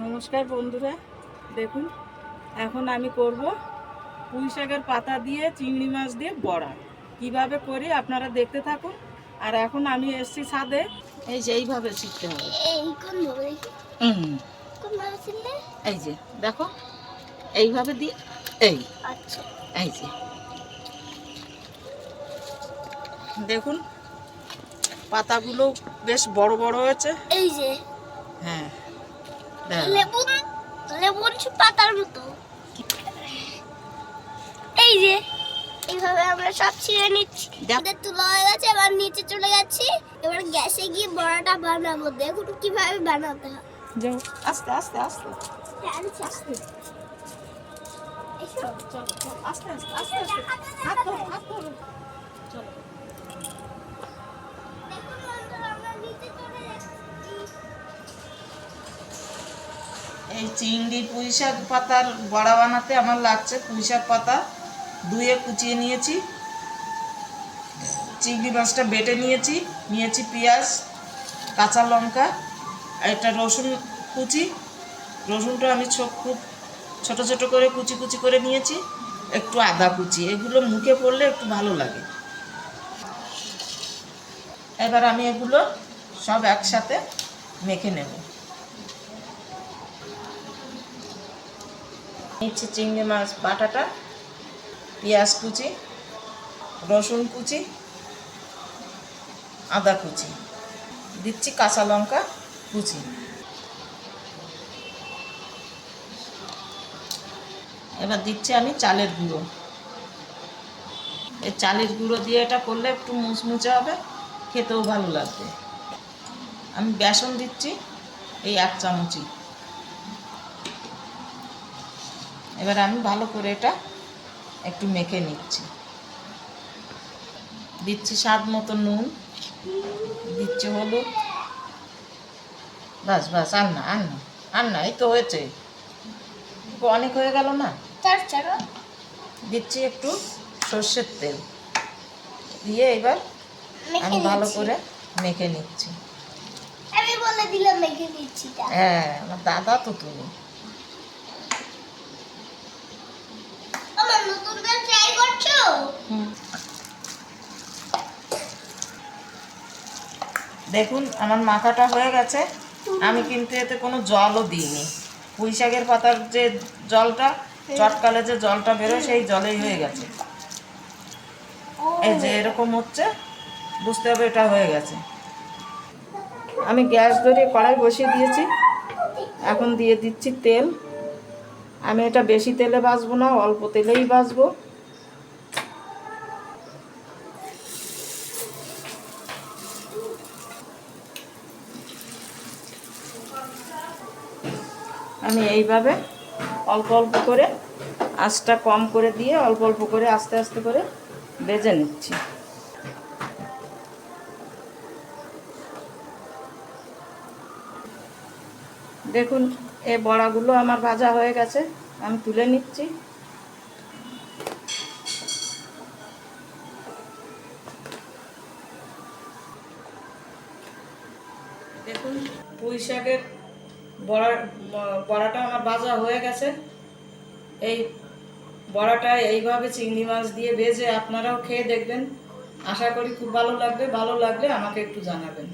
নমস্কার বন্ধুরা দেখুন এখন আমি করব পুঁই শাকের পাতা দিয়ে চিংড়ি মাছ দিয়ে বড়া। কীভাবে করি আপনারা দেখতে থাকুন। আর এখন আমি এসছি ছাদে এই যে এইভাবে শিখতে হবে। এই যে দেখো এইভাবে দিয়ে এই। আচ্ছা। এই যে। দেখুন পাতাগুলো বেশ বড় বড় হয়েছে। এই যে। হ্যাঁ। লেবুন লেবুন পাতার মতো। এই যে এইভাবে আমরা সব ছিঁড়ে নিচ্ছি। আমাদের তুলা হয়ে গেছে এবার নিচে চলে যাচ্ছি। এবার গ্যাসে গিয়ে বড়াটা বানাবো। দেখুন কীভাবে বানাতে হয়। যাও আস্তে আস্তে আস্তে। আচ্ছা, আস্তে আস্তে। আস্তে। আস্তে এই চিংড়ি পুঁই শাক পাতার বড়া বানাতে আমার লাগছে, পুঁই শাক পাতা ধুয়ে কুচিয়ে নিয়েছি। চিংড়ি মাছটা বেটে নিয়েছি নিয়েছি পেঁয়াজ, কাঁচা লঙ্কা, একটা রসুন কুচি। রসুনটা আমি খুব ছোট ছোট করে কুচি কুচি করে নিয়েছি, একটু আদা কুচি, এগুলো মুখে পড়লে একটু ভালো লাগে। এবার আমি এগুলো সব একসাথে মেখে নেব। নিচ্ছি চিংড়ি মাছ বাটাটা, পেঁয়াজ কুচি, রসুন কুচি, আদা কুচি। দিচ্ছি কাঁচা লঙ্কা কুচি। এবার দিচ্ছি আমি চালের গুঁড়ো। এই চালের গুঁড়ো দিয়ে এটা করলে একটু মুচমুচে হবে, খেতেও ভালো লাগবে। আমি বেসন দিচ্ছি, এই এক চামচি এবার আমি ভালো করে এটা একটু মেখে নিচ্ছি। দিচ্ছি স্বাদ মতো নুন দিচ্ছি হলুদ। বাস বাস আর না আর না আর না এই তো হয়েছে। অনেক হয়ে গেল না? দিচ্ছি একটু সর্ষের তেল। দিয়ে এবার আমি ভালো করে মেখে নিচ্ছি। আমি বলে দিলাম মেখে দিচ্ছি হ্যাঁ আমার দাদা তো তুমি আমার নতুন করে ট্রাই করছ দেখুন, আমার মাখাটা হয়ে গেছে। আমি কিন্তু এতে কোনো জলও দিইনি। পুঁই শাকের পাতার যে জলটা, চটকালে যে জলটা বেরোয়, সেই জলেই হয়ে গেছে। এই যে এরকম হচ্ছে, বুঝতে হবে এটা হয়ে গেছে। আমি গ্যাস ধরে কড়াই বসিয়ে দিয়েছি। এখন দিয়ে দিচ্ছি তেল। আমি এটা বেশি তেলে ভাজবো না, অল্প তেলেই ভাজবো। আমি এইভাবে অল্প অল্প করে আঁচটা কম করে দিয়ে অল্প অল্প করে আস্তে আস্তে করে ভেজে নিচ্ছি। দেখুন এ বড়াগুলো আমার ভাজা হয়ে গেছে, আমি তুলে নিচ্ছি। দেখুন, পুঁই শাকের বড়া বড়াটা আমার ভাজা হয়ে গেছে। এই বড়াটা এইভাবে চিংড়ি মাছ দিয়ে ভেজে আপনারাও খেয়ে দেখবেন। আশা করি খুব ভালো লাগবে, ভালো লাগলে আমাকে একটু জানাবেন।